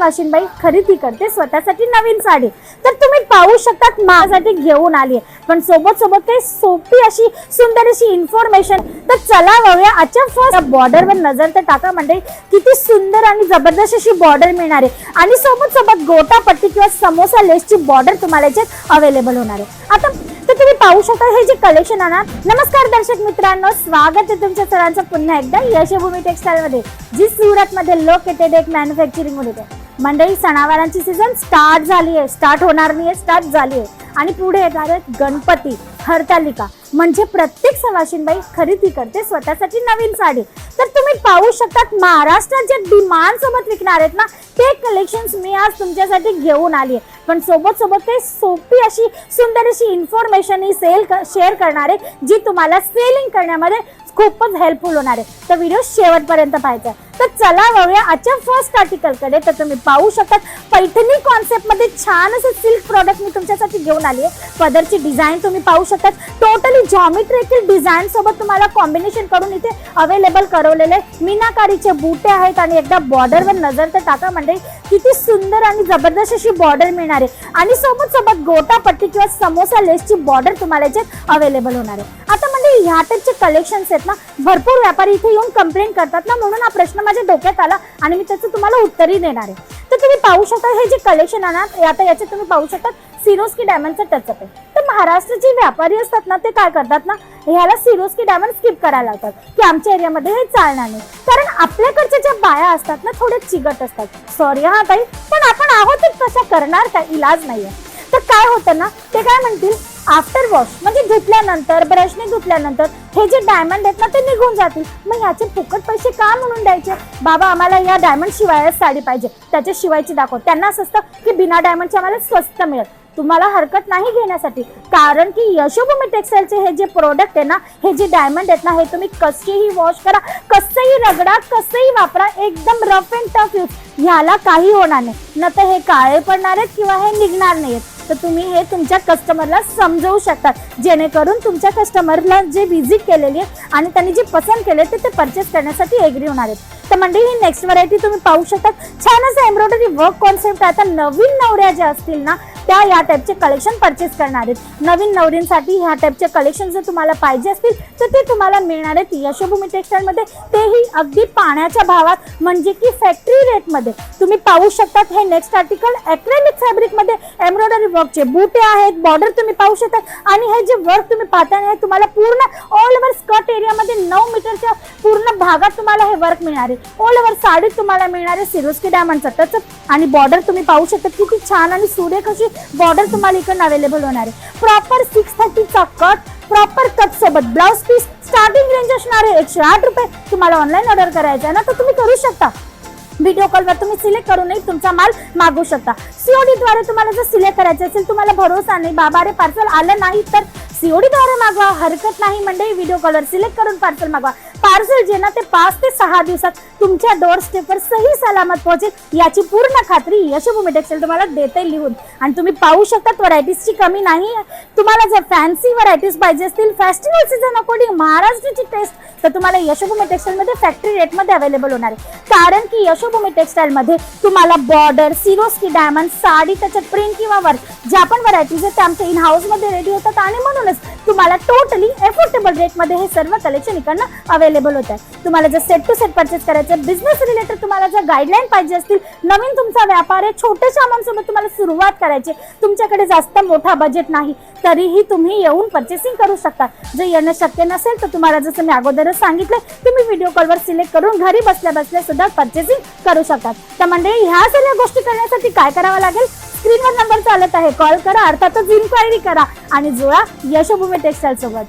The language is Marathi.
वाशिनबाई खरेदी करते स्वतःसाठी नवीन साडी. तर तुम्ही पाहू शकतात माझ्यासाठी घेऊन आली पण सोबत सोबत काही सोपी अशी सुंदर अशी इन्फॉर्मेशन तर चला वळूया आजच्या फर्स्ट बॉर्डरवर नजर तर टाका म्हणजे किती सुंदर आणि जबरदस्त अशी बॉर्डर मिळणार आहे. आणि सोबत सोबत गोटापट्टी किंवा समोसा लेसची बॉर्डर तुम्हाला याच्यात अवेलेबल होणार आहे. आता तर तुम्ही पाहू शकता हे जे कलेक्शन आहे ना नमस्कार दर्शक मित्रांनो स्वागत आहे तुमच्या सरांचं पुन्हा एकदा यशभूमी टेक्सटाईल मध्ये जी सुरत मध्ये लोकेटेड एक मॅन्युफॅक्चरिंगमध्ये मंडळी सणावारांची सीझन स्टार्ट झाली आहे स्टार्ट होणार नाही स्टार्ट झाली आहे. आणि पुढे येणार आहेत गणपती हरतालिका. म्हणजे प्रत्येक सवाशिनबाई खरेदी करते स्वतःसाठी नवीन साडी. तर तुम्ही पाहू शकतात महाराष्ट्रात जे डिमांड सोबत विकणार आहेत ना ते कलेक्शन्स मी आज तुमच्यासाठी घेऊन आली आहे. पण सोबत सोबत काही सोपी अशी सुंदर अशी इन्फॉर्मेशन ही सेल शेअर करणार आहे जी तुम्हाला सेलिंग करण्यामध्ये खूपच हेल्पफुल होणार आहे. तर व्हिडिओ शेवटपर्यंत पाहायचा आहे. तर चला वळूया आजच्या फर्स्ट आर्टिकलकडे तर तुम्ही पाहू शकतात पैठणी कॉन्सेप्टमध्ये छान असं सिल्क प्रॉडक्ट मी तुमच्यासाठी घेऊन आली आहे. पदरची डिझाईन तुम्ही पाहू शकतात. टोटली जॉमेट्रिकल डिझाईन सोबत तुम्हाला कॉम्बिनेशन करून इथे अवेलेबल करवलेले मीनाकारीचे बुटे आहेत आणि एकदा बॉर्डरवर नजर तर टाका म्हणजे किती सुंदर आणि जबरदस्त अशी बॉर्डर मिळणार आहे. आणि सोबत सोबत गोटा पट्टी किंवा समोसा लेसची बॉर्डर तुम्हाला याच्यात अवेलेबल होणार आहे. आता म्हणजे ह्या टाईपचे कलेक्शन्स आहेत ना भरपूर व्यापारी इथे येऊन कंप्लेंट करतात ना म्हणून हा प्रश्न माझ्या डोक्यात आला आणि मी त्याचं तुम्हाला उत्तरही देणार आहे. तर तुम्ही पाहू शकता हे जे कलेक्शन आहे ना आता याचे तुम्ही पाहू शकता सिरोस्की डायमंडचं टचअप आहे. महाराष्ट्राचे व्यापारी असतात ना ते काय करतात ना ह्याला सिरोस्की डायमंड स्किप करायला लावतात की आमच्या एरियामध्ये हे चालणार नाही. कारण आपल्याकडच्या ज्या बाया असतात ना थोडे चिगट असतात. सॉरी हा ताई पण आपण आहोत तशा करणार काय? इलाज नाहीये. तर काय होतं ना ते काय म्हणतील? आफ्टर वॉश म्हणजे धुतल्यानंतर ब्रशने धुतल्यानंतर हे जे डायमंड आहेत ना ते निघून जातील. मग याचे फुकट पैसे का म्हणून द्यायचे? बाबा आम्हाला या डायमंड शिवायच साडी पाहिजे. त्याच्या शिवायची दाखव. त्यांना असं असतं की बिना डायमंडचे आम्हाला स्वस्त मिळेल. तुम्हाला हरकत नाही घेण्यासाठी. कारण की यशोभूमी टेक्सटाईलचे हे जे प्रोडक्ट आहे ना हे जे डायमंड आहेत ना हे तुम्ही कसेही वॉश करा कसंही रगडा कसंही वापरा. एकदम रफ अँड टफ यूज ह्याला काही होणार नाही. न तर हे काळे पडणार आहेत किंवा हे निघणार नाहीत तर तुम्ही हे तुमच्या कस्टमरला समजवू शकतात जेणेकरून तुमच्या कस्टमरला जे व्हिजिट केलेली आहे आणि त्यांनी जे पसंत केले ते ते परचेस करण्यासाठी एग्री होणार आहेत. तर म्हणजे ही नेक्स्ट व्हरायटी तुम्ही पाहू शकता. छान असं एम्ब्रॉयडरी वर्क कॉन्सेप्ट आता नवीन नवऱ्या ज्या असतील ना त्या या टाईपचे कलेक्शन परचेस करणार आहेत. नवीन नवरींसाठी ह्या टाईपचे कलेक्शन जर तुम्हाला पाहिजे असतील तर ते तुम्हाला मिळणार आहेत यशोभूमी टेक्सटाईलमध्ये तेही अगदी पाण्याच्या भावात म्हणजे की फॅक्टरी रेटमध्ये तुम्ही पाहू शकतात हे नेक्स्ट आर्टिकल ॲक्रेलिक फॅब्रिकमध्ये एम्ब्रॉयडरी वर्कचे बुटे आहेत बॉर्डर तुम्ही पाहू शकता. आणि हे जे वर्क तुम्ही पाहता हे तुम्हाला पूर्ण ऑल ओव्हर स्कर्ट एरियामध्ये नऊ मीटरच्या पूर्ण भागात तुम्हाला हे वर्क मिळणार आहे. ऑल ओव्हर साडीत तुम्हाला मिळणार आहे सिरोस्की डायमंडचं त्याचं आणि बॉर्डर तुम्ही पाहू शकता किती छान आणि सुरेख अशी बॉर्डर तुम्हाला इकडून अवेलेबल होणार आहे. प्रॉपर सिक्स थर्टीचा कट प्रॉपर कट सोबत ब्लाउज पीस स्टार्टिंग रेंज असणार आहे एकशे आठ रुपये. तुम्हाला ऑनलाईन ऑर्डर करायचं आहे ना तर तुम्ही करू शकता. व्हिडिओ कॉलवर तुम्ही सिलेक्ट करूनही तुमचा माल मागू शकता. सीओडीद्वारे तुम्हाला जर सिलेक्ट करायचं असेल तुम्हाला भरोसा नाही बाबा रे पार्सल आलं नाही तर सीओडीद्वारे मागवा. हरकत नाही म्हणजे व्हिडिओ कॉलवर सिलेक्ट करून पार्सल मागवा. पार्सल जे ना ते पाच ते सहा दिवसात तुमच्या डोअर स्टेपवर सही सलामत पोहोचेल याची पूर्ण खात्री यशभूमी टेक्सटाईल तुम्हाला देते लिहून. आणि तुम्ही पाहू शकता व्हरायटीजची कमी नाही. तुम्हाला जर फॅन्सी व्हरायटीज पाहिजे असतील फेस्टिवल सीझन अकॉर्डिंग महाराष्ट्राची टेस्ट तर तुम्हाला यशोभूमी टेक्सटाईलमध्ये फॅक्टरी रेटमध्ये अवेलेबल होणार आहे. कारण की यशोभूमी टेक्सटाईलमध्ये तुम्हाला बॉर्डर सिरोस्की डायमंड साडी त्याच्यात प्रिंट किंवा वर्क ज्या पण व्हरायटीज आहेत त्या आमच्या इन हाऊसमध्ये रेडी होतात. आणि म्हणूनच तुम्हाला टोटली एफोर्डेबल रेटमध्ये हे सर्व कलेक्शन इकडनं अवेलेबल अवेलेबल आहे तुम्हाला जर सेट टू सेट परचेस करायचं बिझनेस रिलेटेड तुम्हाला जर गाईडलाईन पाहिजे असतील नवीन तुमचा व्यापार आहे छोट्याशा अमाऊंटसोबत तुम्हाला सुरुवात करायची तुमच्याकडे जास्त मोठा बजेट नाही तरीही तुम्ही येऊन परचेसिंग करू शकता. जर येणं शक्य नसेल तर तुम्हाला जसं मी अगोदरच सांगितलं तुम्ही व्हिडिओ कॉलवर सिलेक्ट करून घरी बसल्या बसल्या सुद्धा परचेसिंग करू शकतात तर मंडळी ह्या सगळ्या गोष्टी करण्यासाठी काय करावं लागेल? स्क्रीनवर नंबर चालत आहे. कॉल करा अर्थातच इन्क्वायरी करा आणि जुळा यशोभूमी टेक्सटाईल सोबत.